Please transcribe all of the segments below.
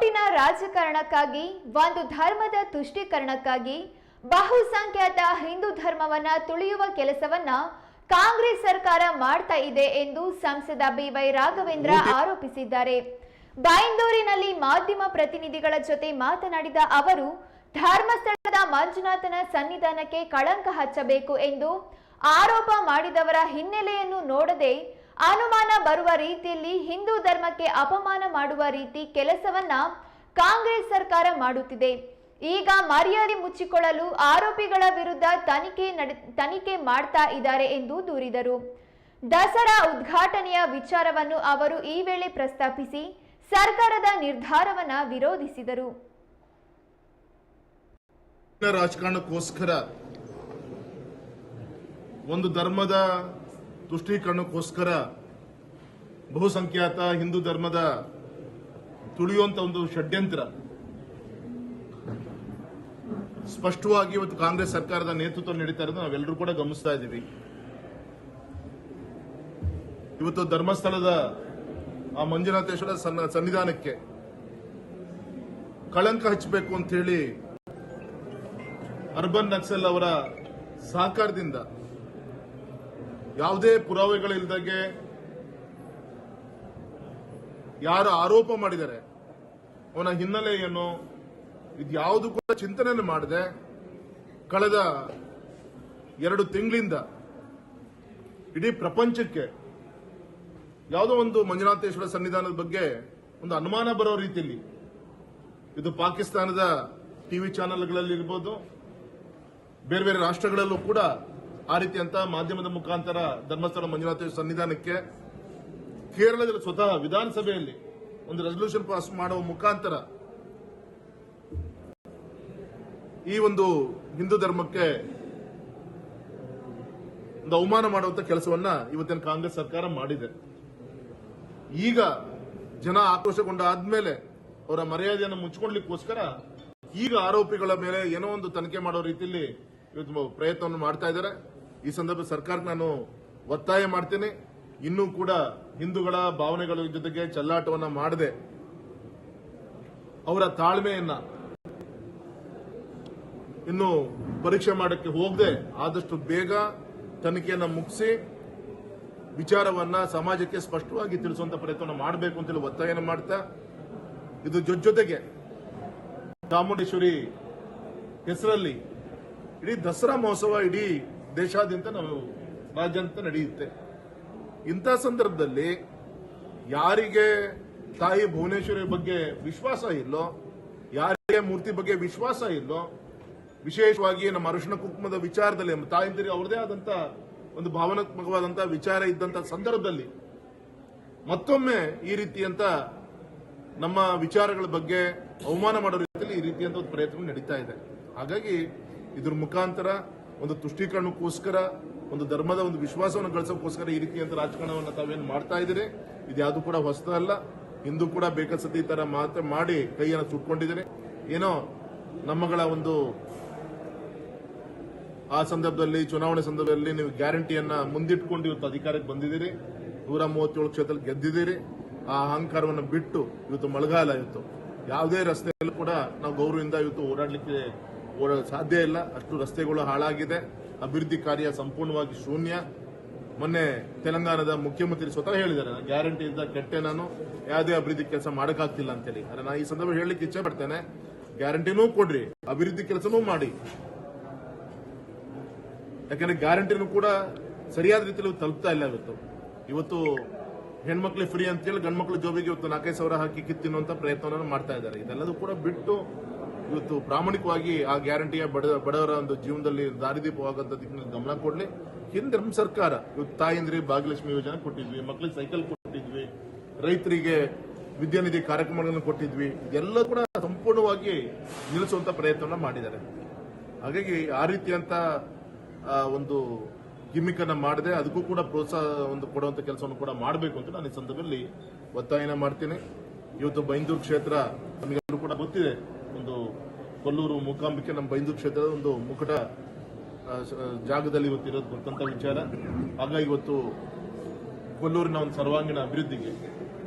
ನೋಟಿನ ರಾಜಕಾರಣಕ್ಕಾಗಿ ಒಂದು ಧರ್ಮದ ತುಷ್ಟೀಕರಣಕ್ಕಾಗಿ ಬಹುಸಂಖ್ಯಾತ ಹಿಂದೂ ಧರ್ಮವನ್ನ ತುಳಿಯುವ ಕೆಲಸವನ್ನ ಕಾಂಗ್ರೆಸ್ ಸರ್ಕಾರ ಮಾಡ್ತಾ ಇದೆ ಎಂದು ಸಂಸದ ಬಿವೈ ರಾಘವೇಂದ್ರ ಆರೋಪಿಸಿದ್ದಾರೆ. ಬೈಂದೂರಿನಲ್ಲಿ ಮಾಧ್ಯಮ ಪ್ರತಿನಿಧಿಗಳ ಜೊತೆ ಮಾತನಾಡಿದ ಅವರು ಧರ್ಮಸ್ಥಳದ ಮಂಜುನಾಥನ ಸನ್ನಿಧಾನಕ್ಕೆ ಕಳಂಕ ಹಚ್ಚಬೇಕು ಎಂದು ಆರೋಪ ಮಾಡಿದವರ ಹಿನ್ನೆಲೆಯನ್ನು ನೋಡದೆ ಅನುಮಾನ ಬರುವ ರೀತಿಯಲ್ಲಿ ಹಿಂದೂ ಧರ್ಮಕ್ಕೆ ಅಪಮಾನ ಮಾಡುವ ರೀತಿ ಕೆಲಸವನ್ನ ಕಾಂಗ್ರೆಸ್ ಸರ್ಕಾರ ಮಾಡುತ್ತಿದೆ. ಈಗ ಮರ್ಯಾದೆ ಮುಚ್ಚಿಕೊಳ್ಳಲು ಆರೋಪಿಗಳ ವಿರುದ್ಧ ತನಿಖೆ ನಡೆ, ತನಿಖೆ ಮಾಡ್ತಾ ಇದ್ದಾರೆ ಎಂದು ದೂರಿದರು. ದಸರಾ ಉದ್ಘಾಟನೆಯ ವಿಚಾರವನ್ನು ಅವರು ಈ ವೇಳೆ ಪ್ರಸ್ತಾಪಿಸಿ, ಸರ್ಕಾರದ ನಿರ್ಧಾರವನ್ನ ವಿರೋಧಿಸಿದರು. ರಾಜಕಾರಣಕ್ಕೋಸ್ಕರ ಒಂದು ಧರ್ಮದ ತುಷ್ಟೀಕರಣಕ್ಕೋಸ್ಕರ ಬಹುಸಂಖ್ಯಾತ ಹಿಂದೂ ಧರ್ಮದ ತುಳಿಯುವಂತ ಒಂದು ಷಡ್ಯಂತ್ರ. ಸ್ಪಷ್ಟವಾಗಿ ಇವತ್ತು ಕಾಂಗ್ರೆಸ್ ಸರ್ಕಾರದ ನೇತೃತ್ವ ನಡೀತಾ ಇರೋದು ನಾವೆಲ್ಲರೂ ಕೂಡ ಗಮನಿಸ್ತಾ ಇದ್ದೀವಿ. ಇವತ್ತು ಧರ್ಮಸ್ಥಳದ ಆ ಮಂಜುನಾಥೇಶ್ವರ ಸನ್ನ- ಸನ್ನಿಧಾನಕ್ಕೆ ಕಳಂಕ ಹಚ್ಚಬೇಕು ಅಂತ ಹೇಳಿ ಅರ್ಬನ್ ನಕ್ಸಲ್ ಅವರ ಸಹಕಾರದಿಂದ ಯಾವುದೇ ಪುರಾವೆಗಳಿಲ್ದಾಗೆ ಯಾರು ಆರೋಪ ಮಾಡಿದ್ದಾರೆ ಅವನ ಹಿನ್ನೆಲೆ ಏನು ಇದ್ಯಾವುದು ಕೂಡ ಚಿಂತನೆ ಮಾಡದೆ. ಕಳೆದ ಎರಡು ತಿಂಗಳಿಂದ ಇಡೀ ಪ್ರಪಂಚಕ್ಕೆ ಯಾವುದೋ ಒಂದು ಮಂಜುನಾಥೇಶ್ವರ ಸನ್ನಿಧಾನದ ಬಗ್ಗೆ ಒಂದು ಅನುಮಾನ ಬರೋ ರೀತಿಯಲ್ಲಿ ಇದು ಪಾಕಿಸ್ತಾನದ ಟಿವಿ ಚಾನೆಲ್ಗಳಲ್ಲಿ ಇರ್ಬೋದು ಬೇರೆ ಬೇರೆ ರಾಷ್ಟ್ರಗಳಲ್ಲೂ ಕೂಡ ಆ ರೀತಿ ಅಂತ ಮಾಧ್ಯಮದ ಮುಖಾಂತರ ಧರ್ಮಸ್ಥಳ ಮಂಜುನಾಥೇಶ್ವರ ಸನ್ನಿಧಾನಕ್ಕೆ ಕೇರಳದಲ್ಲಿ ಸ್ವತಃ ವಿಧಾನಸಭೆಯಲ್ಲಿ ಒಂದು ರೆಸಲ್ಯೂಷನ್ ಪಾಸ್ ಮಾಡುವ ಮುಖಾಂತರ ಈ ಒಂದು ಹಿಂದೂ ಧರ್ಮಕ್ಕೆ ಒಂದು ಅವಮಾನ ಮಾಡುವಂತ ಕೆಲಸವನ್ನ ಇವತ್ತಿನ ಕಾಂಗ್ರೆಸ್ ಸರ್ಕಾರ ಮಾಡಿದೆ. ಈಗ ಜನ ಆಕ್ರೋಶಗೊಂಡ ಆದ್ಮೇಲೆ ಅವರ ಮರ್ಯಾದೆಯನ್ನು ಮುಚ್ಚಿಕೊಳ್ಳಲಿಕ್ಕೋಸ್ಕರ ಈಗ ಆರೋಪಿಗಳ ಮೇಲೆ ಏನೋ ಒಂದು ತನಿಖೆ ಮಾಡೋ ರೀತಿಯಲ್ಲಿ ಇವತ್ತು ಪ್ರಯತ್ನವನ್ನು ಮಾಡ್ತಾ ಇದ್ದಾರೆ. ಈ ಸಂದರ್ಭ ಸರ್ಕಾರಕ್ಕೆ ನಾನು ಒತ್ತಾಯ ಮಾಡ್ತೇನೆ. ಇನ್ನೂ ಕೂಡ ಹಿಂದೂಗಳ ಭಾವನೆಗಳ ಜೊತೆಗೆ ಚಲ್ಲಾಟವನ್ನ ಮಾಡದೆ ಅವರ ತಾಳ್ಮೆಯನ್ನ ಇನ್ನು ಪರೀಕ್ಷೆ ಮಾಡಕ್ಕೆ ಹೋಗದೆ ಆದಷ್ಟು ಬೇಗ ತನಿಖೆಯನ್ನ ಮುಗಿಸಿ ವಿಚಾರವನ್ನ ಸಮಾಜಕ್ಕೆ ಸ್ಪಷ್ಟವಾಗಿ ತಿಳಿಸುವಂತ ಪ್ರಯತ್ನ ಮಾಡಬೇಕು ಅಂತೇಳಿ ಒತ್ತಾಯನ ಮಾಡ್ತಾ ಇದು ಜೊ ಜೊತೆಗೆ ಚಾಮುಂಡೇಶ್ವರಿ ಹೆಸರಲ್ಲಿ ಇಡೀ ದಸರಾ ಮಹೋತ್ಸವ ಇಡೀ ದೇಶಾದ್ಯಂತ ನಾವು ರಾಜ್ಯಾದ್ಯಂತ ನಡೆಯುತ್ತೆ. ಇಂಥ ಸಂದರ್ಭದಲ್ಲಿ ಯಾರಿಗೆ ತಾಯಿ ಭುವನೇಶ್ವರಿ ಬಗ್ಗೆ ವಿಶ್ವಾಸ ಇಲ್ಲೋ, ಯಾರಿಗೆ ಮೂರ್ತಿ ಬಗ್ಗೆ ವಿಶ್ವಾಸ ಇಲ್ಲೋ, ವಿಶೇಷವಾಗಿ ನಮ್ಮ ಅರಿಶಿಣ ಕುಂಕುಮದ ವಿಚಾರದಲ್ಲಿ, ನಮ್ಮ ತಾಯಂದಿರಿ ಅವ್ರದೇ ಆದಂತ ಒಂದು ಭಾವನಾತ್ಮಕವಾದಂತಹ ವಿಚಾರ ಇದ್ದಂತ ಸಂದರ್ಭದಲ್ಲಿ ಮತ್ತೊಮ್ಮೆ ಈ ರೀತಿಯಂತ ನಮ್ಮ ವಿಚಾರಗಳ ಬಗ್ಗೆ ಅವಮಾನ ಮಾಡೋ ರೀತಿಯಲ್ಲಿ ಈ ರೀತಿಯಂತ ಒಂದು ಪ್ರಯತ್ನ ನಡೀತಾ ಇದೆ. ಹಾಗಾಗಿ ಇದ್ರ ಮುಖಾಂತರ ಒಂದು ತುಷ್ಟೀಕರಣಕ್ಕೋಸ್ಕರ, ಒಂದು ಧರ್ಮದ ಒಂದು ವಿಶ್ವಾಸವನ್ನು ಗಳಿಸೋಕ್ಕೋಸ್ಕರ ಈ ರೀತಿಯಂತ ರಾಜಕಾರಣವನ್ನು ತಾವೇನು ಮಾಡ್ತಾ ಇದ್ದೀರಿ? ಇದ್ಯಾವುದು ಕೂಡ ಹೊಸದಲ್ಲ ಹಿಂದೂ ಕೂಡ ಬೇಕಾದ ಈ ತರ ಮಾತ್ರ ಮಾಡಿ ಕೈಯನ್ನು ಸುಟ್ಕೊಂಡಿದ್ದೀರಿ. ಏನೋ ನಮ್ಮಗಳ ಒಂದು ಆ ಸಂದರ್ಭದಲ್ಲಿ, ಚುನಾವಣೆ ಸಂದರ್ಭದಲ್ಲಿ ನೀವು ಗ್ಯಾರಂಟಿಯನ್ನ ಮುಂದಿಟ್ಕೊಂಡು ಇವತ್ತು ಅಧಿಕಾರಕ್ಕೆ ಬಂದಿದ್ದೀರಿ. ನೂರ ಮೂವತ್ತೇಳು ಕ್ಷೇತ್ರದಲ್ಲಿ ಗೆದ್ದಿದ್ದೀರಿ. ಆ ಅಹಂಕಾರವನ್ನು ಬಿಟ್ಟು ಇವತ್ತು ಮಳೆಗಾಲ ಇವತ್ತು. ಯಾವುದೇ ರಸ್ತೆಯಲ್ಲೂ ಕೂಡ ನಾವು ಗೌರವದಿಂದ ಇವತ್ತು ಓಡಾಡಲಿಕ್ಕೆ ಓಡಾಡ ಸಾಧ್ಯ ಇಲ್ಲ. ಅಷ್ಟು ರಸ್ತೆಗಳು ಹಾಳಾಗಿದೆ. ಅಭಿವೃದ್ಧಿ ಕಾರ್ಯ ಸಂಪೂರ್ಣವಾಗಿ ಶೂನ್ಯ. ಮೊನ್ನೆ ತೆಲಂಗಾಣದ ಮುಖ್ಯಮಂತ್ರಿ ಸ್ವತಃ ಹೇಳಿದ್ದಾರೆ, ನಾನು ಗ್ಯಾರಂಟಿ ಇದ್ದ ಕೆಟ್ಟೆ ನಾನು ಯಾವುದೇ ಅಭಿವೃದ್ಧಿ ಕೆಲಸ ಮಾಡಕ್ಕಾಗ್ತಿಲ್ಲ ಅಂತೇಳಿ. ಆದ್ರೆ ನಾನು ಈ ಸಂದರ್ಭ ಹೇಳಲಿಕ್ಕೆ ಇಚ್ಛೆ ಪಡ್ತೇನೆ. ಗ್ಯಾರಂಟಿನೂ ಕೊಡ್ರಿ, ಅಭಿವೃದ್ಧಿ ಕೆಲಸನೂ ಮಾಡಿ. ಯಾಕಂದ್ರೆ ಗ್ಯಾರಂಟಿನೂ ಕೂಡ ಸರಿಯಾದ ರೀತಿಯಲ್ಲಿ ತಲುಪ್ತಾ ಇಲ್ಲ ಇವತ್ತು. ಇವತ್ತು ಹೆಣ್ಮಕ್ಳು ಫ್ರೀ ಅಂತೇಳಿ ಗಂಡ್ಮಕ್ಳು ಜೋಬಿಗೆ ಇವತ್ತು ನಾಲ್ಕೈದು ಸಾವಿರ ಹಾಕಿ ಕಿತ್ತಿನ್ನುವಂತ ಪ್ರಯತ್ನವನ್ನು ಮಾಡ್ತಾ ಇದ್ದಾರೆ. ಇದೆಲ್ಲದೂ ಕೂಡ ಬಿಟ್ಟು ಇವತ್ತು ಪ್ರಾಮಾಣಿಕವಾಗಿ ಆ ಗ್ಯಾರಂಟಿಯ ಬಡ, ಬಡವರ ಒಂದು ಜೀವನದಲ್ಲಿ ದಾರಿದೀಪವಾಗಂತ ದಿಕ್ಕಿನ ಗಮನ ಕೊಡಲಿ. ಹಿಂದೆ ನಮ್ಮ ಸರ್ಕಾರ ಇವತ್ತು ತಾಯಂದ್ರಿ ಭಾಗ್ಯಲಕ್ಷ್ಮಿ ಯೋಜನೆ ಕೊಟ್ಟಿದ್ವಿ ಮಕ್ಕಳಿಗೆ ಸೈಕಲ್ ಕೊಟ್ಟಿದ್ವಿ, ರೈತರಿಗೆ ವಿದ್ಯಾನಿಧಿ ಕಾರ್ಯಕ್ರಮಗಳನ್ನು ಕೊಟ್ಟಿದ್ವಿ. ಇದೆಲ್ಲ ಕೂಡ ಸಂಪೂರ್ಣವಾಗಿ ನಿಲ್ಲಿಸುವಂತ ಪ್ರಯತ್ನವನ್ನು ಮಾಡಿದ್ದಾರೆ. ಹಾಗಾಗಿ ಆ ರೀತಿಯಂತ ಒಂದು ಗಿಮಿಕ್ ಅನ್ನ ಮಾಡದೆ ಅದಕ್ಕೂ ಕೂಡ ಪ್ರೋತ್ಸಾಹ ಒಂದು ಕೊಡುವಂತ ಕೆಲಸವನ್ನು ಕೂಡ ಮಾಡಬೇಕು ಅಂತ ನಾನು ಈ ಸಂದರ್ಭದಲ್ಲಿ ಒತ್ತಾಯನ ಮಾಡ್ತೀನಿ. ಇವತ್ತು ಬೈಂದೂರು ಕ್ಷೇತ್ರ ನಮಗೆಲ್ಲರೂ ಕೂಡ ಗೊತ್ತಿದೆ. ಒಂದು ಕೊಲ್ಲೂರು ಮೂಕಾಂಬಿಕೆ ನಮ್ಮ ಬೈಂದೂರು ಕ್ಷೇತ್ರದ ಒಂದು ಮುಕುಟ ಜಾಗದಲ್ಲಿ ಇವತ್ತು ಇರೋದು ಗೊತ್ತಂತ ವಿಚಾರ. ಹಾಗಾಗಿ ಇವತ್ತು ಕೊಲ್ಲೂರಿನ ಒಂದು ಸರ್ವಾಂಗೀಣ ಅಭಿವೃದ್ಧಿಗೆ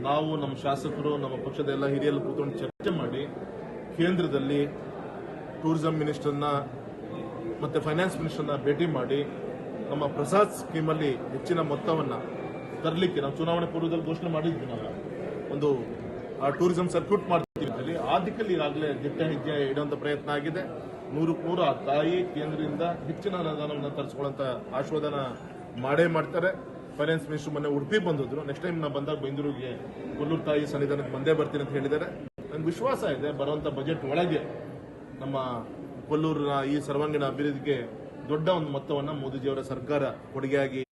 ನಾವು ನಮ್ಮ ಶಾಸಕರು, ನಮ್ಮ ಪಕ್ಷದ ಎಲ್ಲ ಹಿರಿಯರು ಕೂತ್ಕೊಂಡು ಚರ್ಚೆ ಮಾಡಿ ಕೇಂದ್ರದಲ್ಲಿ ಟೂರಿಸಂ ಮಿನಿಸ್ಟರ್ನ ಮತ್ತೆ ಫೈನಾನ್ಸ್ ಮಿನಿಸ್ಟರ್ನ ಭೇಟಿ ಮಾಡಿ ನಮ್ಮ ಪ್ರಸಾದ್ ಸ್ಕೀಮಲ್ಲಿ ಹೆಚ್ಚಿನ ಮೊತ್ತವನ್ನ ತರಲಿಕ್ಕೆ ನಾವು ಚುನಾವಣೆ ಪೂರ್ವದಲ್ಲಿ ಘೋಷಣೆ ಮಾಡಿದ್ವಿ ನಾವು. ಒಂದು ಟೂರಿಸಂ ಸರ್ಕ್ಯೂಟ್ ಮಾಡ್ತೀವಿ ಆ ದಿಕ್ಕಲ್ಲಿ ಈಗಾಗಲೇ ದಿಟ್ಟ ಹೆಜ್ಜೆ ಇಡುವಂತ ಪ್ರಯತ್ನ ಆಗಿದೆ. ನೂರಕ್ಕೆ ನೂರು ಆ ತಾಯಿ ಕೇಂದ್ರದಿಂದ ಹೆಚ್ಚಿನ ಅನುದಾನವನ್ನು ತರಿಸ್ಕೊಳ್ಳಂತ ಆಶ್ವಾದನ ಮಾಡೇ ಮಾಡ್ತಾರೆ. ಫೈನಾನ್ಸ್ ಮಿನಿಸ್ಟರ್ ಮೊನ್ನೆ ಉಡುಪಿ ಬಂದಿದ್ರು. ನೆಕ್ಸ್ಟ್ ಟೈಮ್ ನಾ ಬಂದಾಗ ಬೆಂಗಳೂರಿಗೆ ಕೊಲ್ಲೂರು ತಾಯಿ ಸನ್ನಿಧಾನಕ್ಕೆ ಬಂದೇ ಬರ್ತೀನಿ ಅಂತ ಹೇಳಿದ್ದಾರೆ. ನನಗೆ ವಿಶ್ವಾಸ ಇದೆ, ಬರುವಂತ ಬಜೆಟ್ ಒಳಗೆ ನಮ್ಮ ಕೊಲ್ಲೂರಿನ ಈ ಸರ್ವಾಂಗೀಣ ಅಭಿವೃದ್ಧಿಗೆ ದೊಡ್ಡ ಒಂದು ಮೊತ್ತವನ್ನ ಮೋದಿಜಿಯವರ ಸರ್ಕಾರ ಕೊಡುಗೆಯಾಗಿ